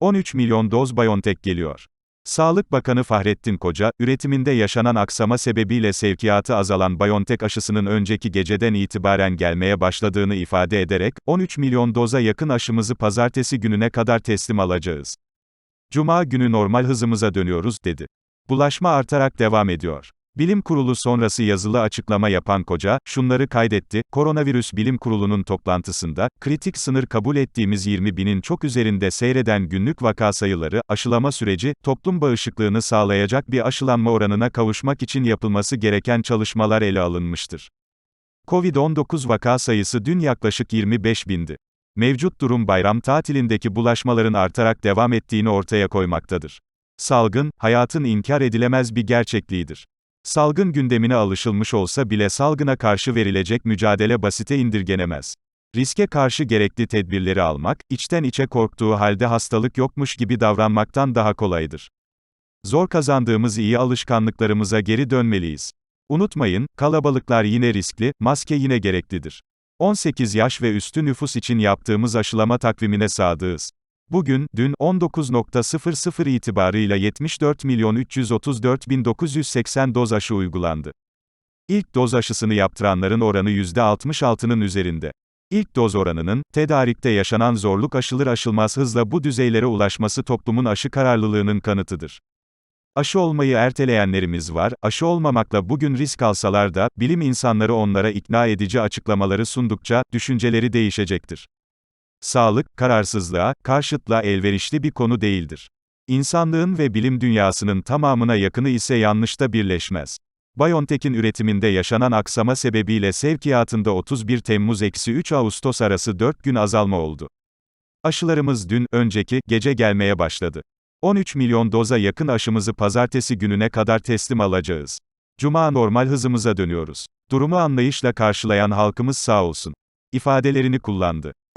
13 milyon doz BioNTech geliyor. Sağlık Bakanı Fahrettin Koca, üretiminde yaşanan aksama sebebiyle sevkiyatı azalan BioNTech aşısının önceki geceden itibaren gelmeye başladığını ifade ederek, 13 milyon doza yakın aşımızı pazartesi gününe kadar teslim alacağız. Cuma günü normal hızımıza dönüyoruz, dedi. Bulaşma artarak devam ediyor. Bilim Kurulu sonrası yazılı açıklama yapan Koca, şunları kaydetti, Koronavirüs Bilim Kurulu'nun toplantısında, kritik sınır kabul ettiğimiz 20 binin çok üzerinde seyreden günlük vaka sayıları, aşılama süreci, toplum bağışıklığını sağlayacak bir aşılanma oranına kavuşmak için yapılması gereken çalışmalar ele alınmıştır. Covid-19 vaka sayısı dün yaklaşık 25 bindi. Mevcut durum bayram tatilindeki bulaşmaların artarak devam ettiğini ortaya koymaktadır. Salgın, hayatın inkar edilemez bir gerçekliğidir. Salgın gündemine alışılmış olsa bile salgına karşı verilecek mücadele basite indirgenemez. Riske karşı gerekli tedbirleri almak, içten içe korktuğu halde hastalık yokmuş gibi davranmaktan daha kolaydır. Zor kazandığımız iyi alışkanlıklarımıza geri dönmeliyiz. Unutmayın, kalabalıklar yine riskli, maske yine gereklidir. 18 yaş ve üstü nüfus için yaptığımız aşılama takvimine sadığız. Bugün, dün 19.00 itibarıyla 74.334.980 doz aşı uygulandı. İlk doz aşısını yaptıranların oranı %66'nın üzerinde. İlk doz oranının, tedarikte yaşanan zorluk aşılır aşılmaz hızla bu düzeylere ulaşması toplumun aşı kararlılığının kanıtıdır. Aşı olmayı erteleyenlerimiz var, aşı olmamakla bugün risk alsalar da, bilim insanları onlara ikna edici açıklamaları sundukça, düşünceleri değişecektir. Sağlık, kararsızlığa, karşıtlığa elverişli bir konu değildir. İnsanlığın ve bilim dünyasının tamamına yakını ise yanlışta birleşmez. BioNTech'in üretiminde yaşanan aksama sebebiyle sevkiyatında 31 Temmuz-3 Ağustos arası 4 gün azalma oldu. Aşılarımız dün, önceki, gece gelmeye başladı. 13 milyon doza yakın aşımızı pazartesi gününe kadar teslim alacağız. Cuma normal hızımıza dönüyoruz. Durumu anlayışla karşılayan halkımız sağ olsun. ifadelerini kullandı.